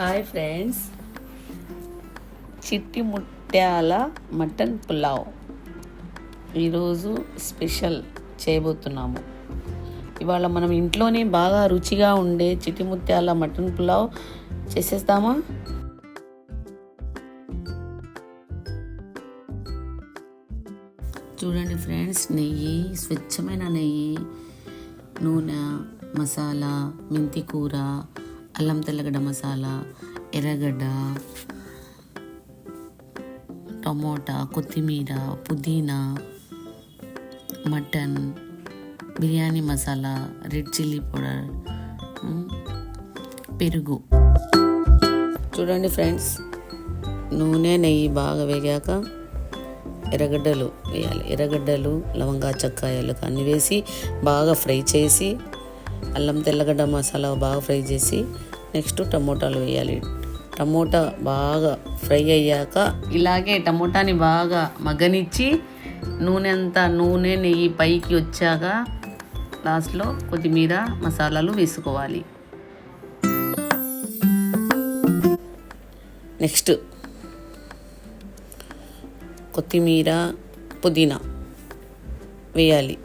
Hi friends చిట్టి ముత్యాల mutton pulao. ఈరోజు స్పెషల్ చేయబోతున్నాము. ఇవాళ మనం ఇంట్లోనే బాగా రుచిగా ఉండే చిట్టి ముత్యాల మటన్ పులావ్ చేసేస్తామా? చూడండి ఫ్రెండ్స్ నెయ్యి స్వచ్ఛమైన నెయ్యి నూనె మసాలా మెంతి కూర అల్లం తెల్లగడ్డ మసాలా ఎర్రగడ్డ టమోటా కొత్తిమీర పుదీనా mutton biryani masala red chilli powder పెరుగు. చూడండి ఫ్రెండ్స్ నూనె నెయ్యి బాగా వేగాక ఎర్రగడ్డలు వేయాలి. ఎర్రగడ్డలు లవంగా చక్కాయలు అన్నీ వేసి బాగా ఫ్రై చేసి అల్లం తెల్లగడ్డ మసాలా బాగా ఫ్రై చేసి నెక్స్ట్ టమోటాలు వేయాలి. టమోటా బాగా ఫ్రై అయ్యాక ఇలాగే టమోటాని బాగా మగ్గనిచ్చి నూనె అంతా నూనె నెయ్యి పైకి వచ్చాక లాస్ట్లో కొత్తిమీర మసాలాలు వేసుకోవాలి. నెక్స్ట్ కొత్తిమీర పుదీనా వేయాలి.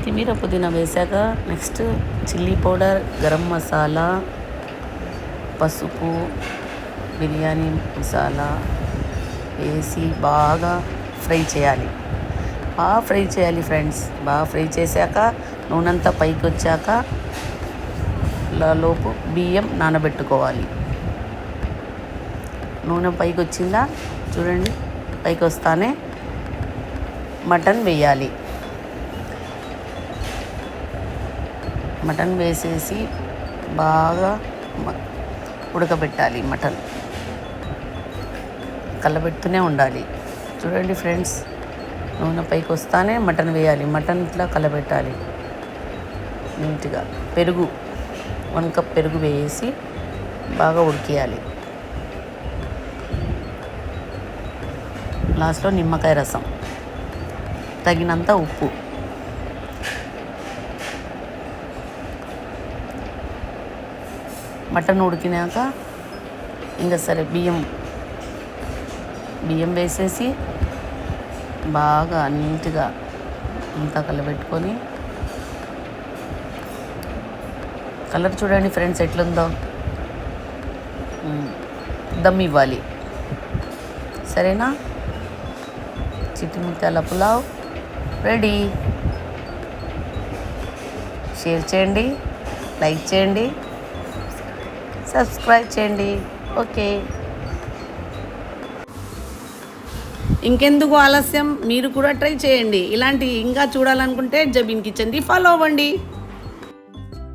కొత్తిమీర పుదీనా వేసాక next chilli powder garam masala పసుపు బిర్యానీ మసాలా వేసి బాగా ఫ్రై చేయాలి. బాగా ఫ్రై చేయాలి ఫ్రెండ్స్. బాగా ఫ్రై చేశాక నూనెంతా పైకి వచ్చాక లోపు బియ్యం నానబెట్టుకోవాలి. నూనె పైకి వచ్చిందా చూడండి పైకి వస్తానే మటన్ వేయాలి. మటన్ వేసేసి బాగా ఉడకబెట్టాలి మటన్. కలబెడుతూనే ఉండాలి. చూడండి ఫ్రెండ్స్ నూనె పైకి వస్తానే మటన్ వేయాలి. మటన్ ఇట్లా కలబెట్టాలి. నీట్గా పెరుగు వన్ కప్ పెరుగు వేసి బాగా ఉడికియాలి. లాస్ట్లో నిమ్మకాయ రసం. తగినంత ఉప్పు. మటన్ ఉడికినాక ఇంకా సరే బియ్యం బియ్యం వేసేసి బాగా నీట్గా అంతా కలబెట్టుకొని కలర్ చూడండి ఫ్రెండ్స్ ఎట్లుందో. దమ్ ఇవ్వాలి. సరేనా? చిట్టి పులావ్ రెడీ. షేర్ చేయండి లైక్ చేయండి. సబ్స్క్రైబ్ చేయండి. ఓకే. ఇంకెందుకు ఆలస్యం? మీరు కూడా ట్రై చేయండి. ఇలాంటి ఇంకా చూడాలనుకుంటే జబీన్ కిచెన్ది ఫాలో అవ్వండి.